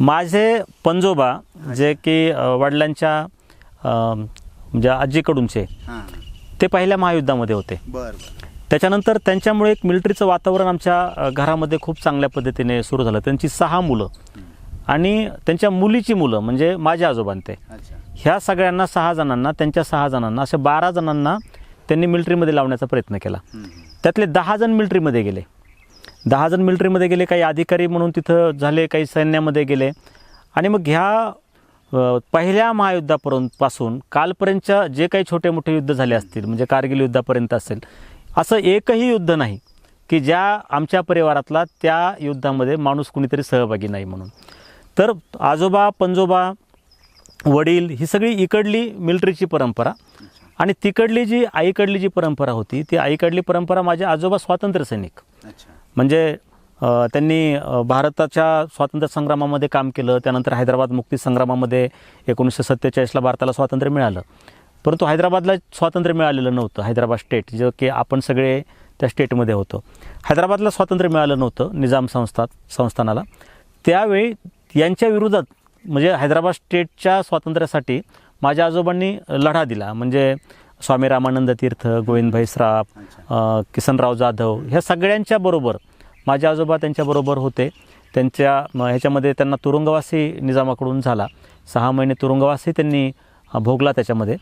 माझे पंजोबा जे की वडिलांच्या म्हणजे आजीकडूनचे ते पहिल्या महायुद्धामध्ये होते. त्याच्यानंतर त्यांच्यामुळे एक मिलिटरीचं वातावरण आमच्या घरामध्ये खूप चांगल्या पद्धतीने सुरू झालं. त्यांची सहा मुलं आणि त्यांच्या मुलीची मुलं म्हणजे माझे आजोबां ते अच्छा. ह्या सगळ्यांना सहा जणांना त्यांच्या सहा जणांना अशा बारा जणांना त्यांनी मिलिटरीमध्ये लावण्याचा प्रयत्न केला. त्यातले दहा जण मिलिटरीमध्ये गेले. दहा जण मिलिटरीमध्ये गेले काही अधिकारी म्हणून तिथं झाले काही सैन्यामध्ये गेले. आणि मग ह्या पहिल्या महायुद्धापर्यंत पासून कालपर्यंतच्या जे काही छोटे मोठे युद्ध झाले असतील म्हणजे कारगिल युद्धापर्यंत असेल असं एकही युद्ध नाही की ज्या आमच्या परिवारातला त्या युद्धामध्ये माणूस कुणीतरी सहभागी नाही म्हणून. तर आजोबा पंजोबा वडील ही सगळी इकडली मिलिटरीची परंपरा आणि तिकडली जी आईकडली जी परंपरा होती ती आईकडली परंपरा माझे आजोबा स्वातंत्र्य सैनिक. अच्छा. म्हणजे त्यांनी भारताच्या स्वातंत्र्य संग्रामामध्ये काम केलं त्यानंतर हैदराबाद मुक्ती संग्रामामध्ये एकोणीसशे सत्तेचाळीसला भारताला स्वातंत्र्य मिळालं. परंतु हैदराबादला स्वातंत्र्य मिळालेलं नव्हतं हैदराबाद स्टेट जे की आपण सगळे त्या स्टेटमध्ये होतो. हैदराबादला स्वातंत्र्य मिळालं नव्हतं निजाम संस्था संस्थानाला. त्यावेळी यांच्या विरोधात म्हणजे हैदराबाद स्टेटच्या स्वातंत्र्यासाठी माझ्या आजोबांनी लढा दिला. म्हणजे स्वामी रामानंद तीर्थ गोविंदभाई श्राफ किसनराव जाधव ह्या सगळ्यांच्या बरोबर माझे आजोबा त्यांच्याबरोबर होते. त्यांच्या ह्याच्यामध्ये त्यांना तुरुंगवासी निजामाकडून झाला. सहा महिने तुरुंगवासी त्यांनी भोगला त्याच्यामध्ये.